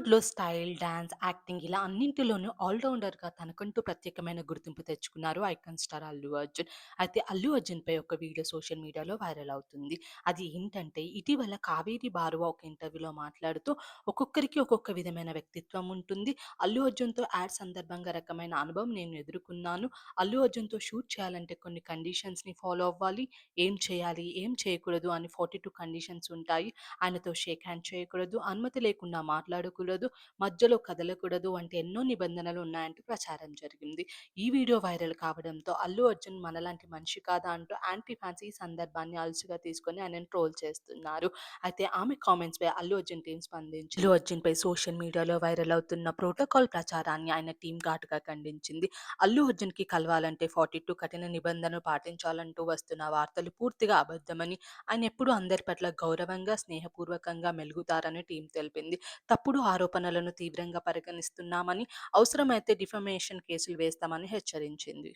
బాలీవుడ్‌లో style, dance, acting ఇలా అన్నింటిలోనూ ఆల్ రౌండర్‌గా తనకంటూ ప్రత్యేకమైన గుర్తింపు తెచ్చుకున్నారు ఐకాన్ స్టార్ అల్లు అర్జున్. అయితే అల్లు అర్జున్‌పై ఒక వీడియో సోషల్ మీడియాలో వైరల్ అవుతుంది. అది ఏంటంటే ఇటీవల కావేరి బారువ ఒక ఇంటర్వ్యూలో మాట్లాడుతూ ఒక్కొక్కరికి ఒక్కొక్క విధమైన వ్యక్తిత్వం ఉంటుంది. అల్లు అర్జున్‌తో యాడ్ సందర్భంగా రకమైన అనుభవం నేను ఎదుర్కొన్నాను. అల్లు అర్జున్‌తో షూట్ చేయాలంటే కొన్ని కండిషన్స్‌ని ఫాలో అవ్వాలి. ఏం చేయాలి, ఏం చేయకూడదు అని 42 కండిషన్స్ ఉంటాయి. ఆయనతో షేక్ హ్యాండ్ చేయకూడదు, అనుమతి లేకుండా మాట్లాడకూడదు, మధ్యలో కదలకూడదు వంటి ఎన్నో నిబంధనలు ఉన్నాయంటూ ప్రచారం జరిగింది. ఈ వీడియో వైరల్ కావడంతో అల్లు అర్జున్ మనలాంటి మనిషి కాదా అంటూ యాంటీ ఫ్యాన్స్ ఈ సందర్భాన్ని అలుసుగా తీసుకొని ఆయన ట్రోల్ చేస్తున్నారు. అయితే ఆమె కామెంట్స్ పై అల్లు అర్జున్ టీమ్ స్పందించి అల్లు అర్జున్‌పై సోషల్ మీడియాలో వైరల్ అవుతున్న ప్రోటోకాల్ ప్రచారాన్ని ఆయన టీమ్ ఘాటుగా ఖండించింది. అల్లు అర్జున్కి కలవాలంటే 42 కఠిన నిబంధనలు పాటించాలంటూ వస్తున్న వార్తలు పూర్తిగా అబద్ధమని, ఆయన ఎప్పుడూ అందరి పట్ల గౌరవంగా, స్నేహపూర్వకంగా మెలుగుతారని టీం తెలిపింది. తప్పుడు ఆరోపణలను తీవ్రంగా పరిగణిస్తున్నామని, అవసరమైతే డిఫమేషన్ కేసులు వేస్తామని హెచ్చరించింది.